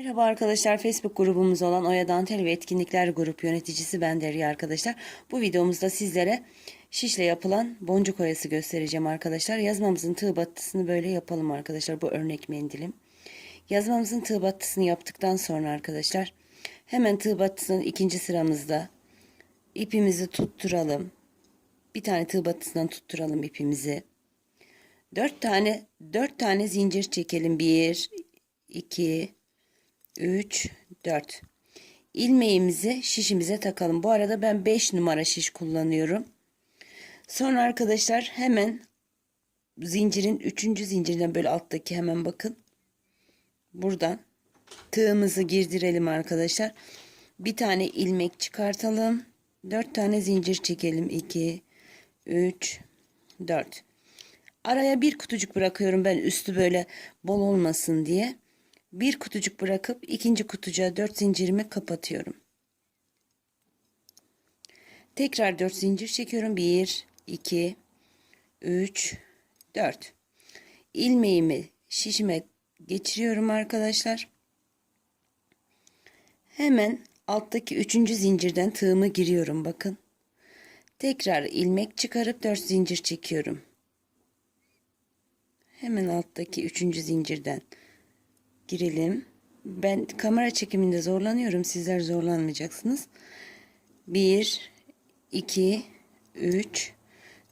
Merhaba arkadaşlar Facebook grubumuz olan Oya Dantel ve Etkinlikler Grup yöneticisi ben Derya arkadaşlar. Bu videomuzda sizlere şişle yapılan boncuk oyası göstereceğim arkadaşlar. Yazmamızın tığ battısını böyle yapalım arkadaşlar. Bu örnek mendilim. Yazmamızın tığ battısını yaptıktan sonra arkadaşlar hemen tığ battısının ikinci sıramızda ipimizi tutturalım. Bir tane tığ battısından tutturalım ipimizi. Dört tane dört tane zincir çekelim. Bir, iki, 3, 4. İlmeğimizi şişimize takalım. Bu arada ben 5 numara şiş kullanıyorum. Sonra arkadaşlar hemen zincirin 3. zincirinden böyle alttaki hemen bakın. Buradan tığımızı girdirelim arkadaşlar. Bir tane ilmek çıkartalım. 4 tane zincir çekelim. 2, 3, 4. Araya bir kutucuk bırakıyorum ben üstü böyle bol olmasın diye bir kutucuk bırakıp ikinci kutucuğa dört zincirimi kapatıyorum. Tekrar dört zincir çekiyorum. Bir, iki, üç, dört. İlmeğimi şişime geçiriyorum arkadaşlar. Hemen alttaki üçüncü zincirden tığımı giriyorum bakın. Tekrar ilmek çıkarıp dört zincir çekiyorum. Hemen alttaki üçüncü zincirden girelim. Ben kamera çekiminde zorlanıyorum. Sizler zorlanmayacaksınız. 1 2 3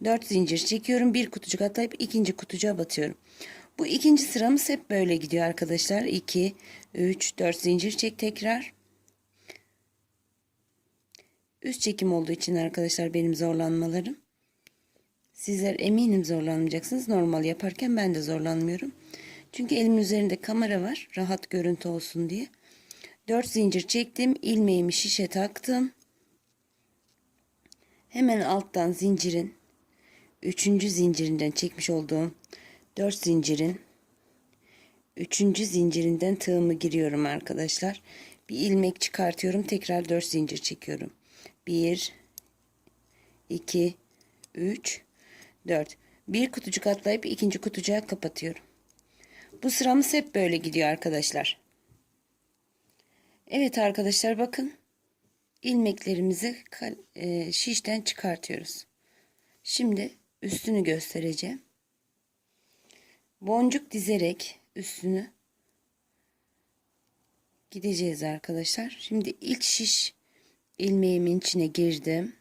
4 zincir çekiyorum. Bir kutucuk atlayıp ikinci kutucuğa batıyorum. Bu ikinci sıramız hep böyle gidiyor arkadaşlar. 2 3 4 zincir çek tekrar. Üst çekim olduğu için arkadaşlar benim zorlanmalarım. Sizler eminim zorlanmayacaksınız. Normal yaparken ben de zorlanmıyorum. Çünkü elimin üzerinde kamera var. Rahat görüntü olsun diye. 4 zincir çektim. ilmeğimi şişe taktım. Hemen alttan zincirin 3. zincirinden çekmiş olduğum 4 zincirin 3. zincirinden tığımı giriyorum arkadaşlar. Bir ilmek çıkartıyorum. Tekrar 4 zincir çekiyorum. 1 2 3 4 bir kutucuk atlayıp ikinci kutucuğa kapatıyorum. Bu sıramız hep böyle gidiyor arkadaşlar. Evet arkadaşlar bakın. ilmeklerimizi e, şişten çıkartıyoruz. Şimdi üstünü göstereceğim. Boncuk dizerek üstünü gideceğiz arkadaşlar. Şimdi ilk şiş ilmeğimin içine girdim.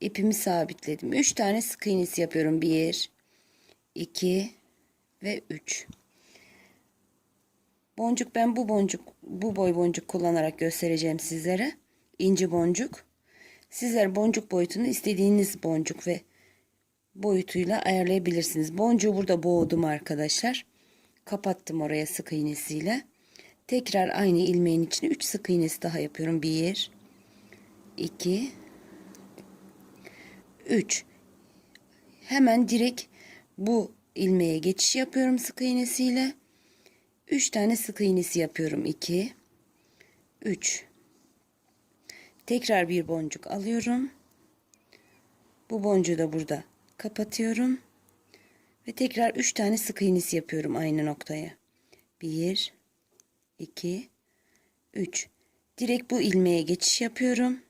İpimi sabitledim. 3 tane sık iğnesi yapıyorum. 1 2 ve 3. Boncuk ben bu boncuk bu boy boncuk kullanarak göstereceğim sizlere. İnci boncuk. Sizler boncuk boyutunu istediğiniz boncuk ve boyutuyla ayarlayabilirsiniz. Boncuğu burada boğdum arkadaşlar. Kapattım oraya sık iğnesiyle. Tekrar aynı ilmeğin içine 3 sık iğnesi daha yapıyorum. 1 2 3 Hemen direkt bu ilmeğe geçiş yapıyorum sık iğnesiyle. 3 tane sık iğnesi yapıyorum. 2 3 Tekrar bir boncuk alıyorum. Bu boncuğu da burada kapatıyorum. Ve tekrar 3 tane sık iğnesi yapıyorum aynı noktaya. 1 2 3 Direkt bu ilmeğe geçiş yapıyorum.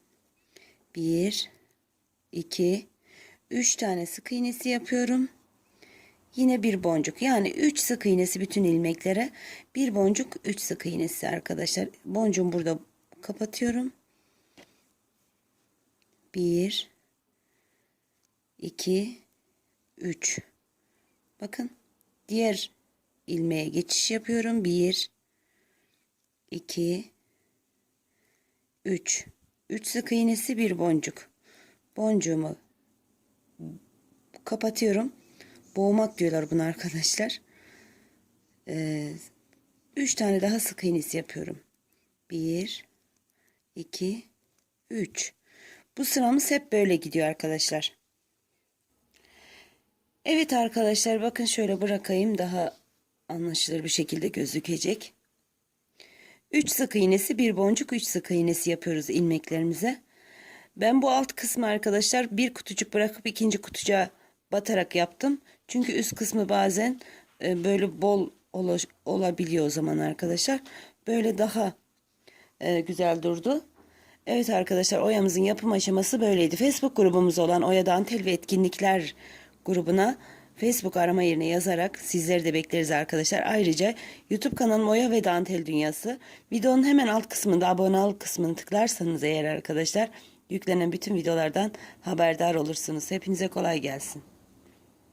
1 2 3 tane sık iğnesi yapıyorum. Yine bir boncuk yani 3 sık iğnesi bütün ilmeklere bir boncuk 3 sık iğnesi arkadaşlar. Boncuğum burada kapatıyorum. 1 2 3 Bakın diğer ilmeğe geçiş yapıyorum. 1 2 3 3 sık iğnesi bir boncuk. Boncuğumu kapatıyorum. Boğmak diyorlar bunu arkadaşlar. Ee, üç tane daha sık iğnesi yapıyorum. Bir, iki, üç. Bu sıramız hep böyle gidiyor arkadaşlar. Evet arkadaşlar bakın şöyle bırakayım daha anlaşılır bir şekilde gözükecek. 3 sık iğnesi bir boncuk 3 sık iğnesi yapıyoruz ilmeklerimize. Ben bu alt kısmı arkadaşlar bir kutucuk bırakıp ikinci kutucuğa batarak yaptım. Çünkü üst kısmı bazen e, böyle bol olabiliyor o zaman arkadaşlar. böyle daha e, güzel durdu. Evet arkadaşlar oyamızın yapım aşaması böyleydi. Facebook grubumuz olan Oya Dantel ve Etkinlikler grubuna Facebook arama yerine yazarak sizleri de bekleriz arkadaşlar. Ayrıca YouTube kanalım Oya ve Dantel Dünyası. Videonun hemen alt kısmında abone ol kısmını tıklarsanız eğer arkadaşlar yüklenen bütün videolardan haberdar olursunuz. Hepinize kolay gelsin.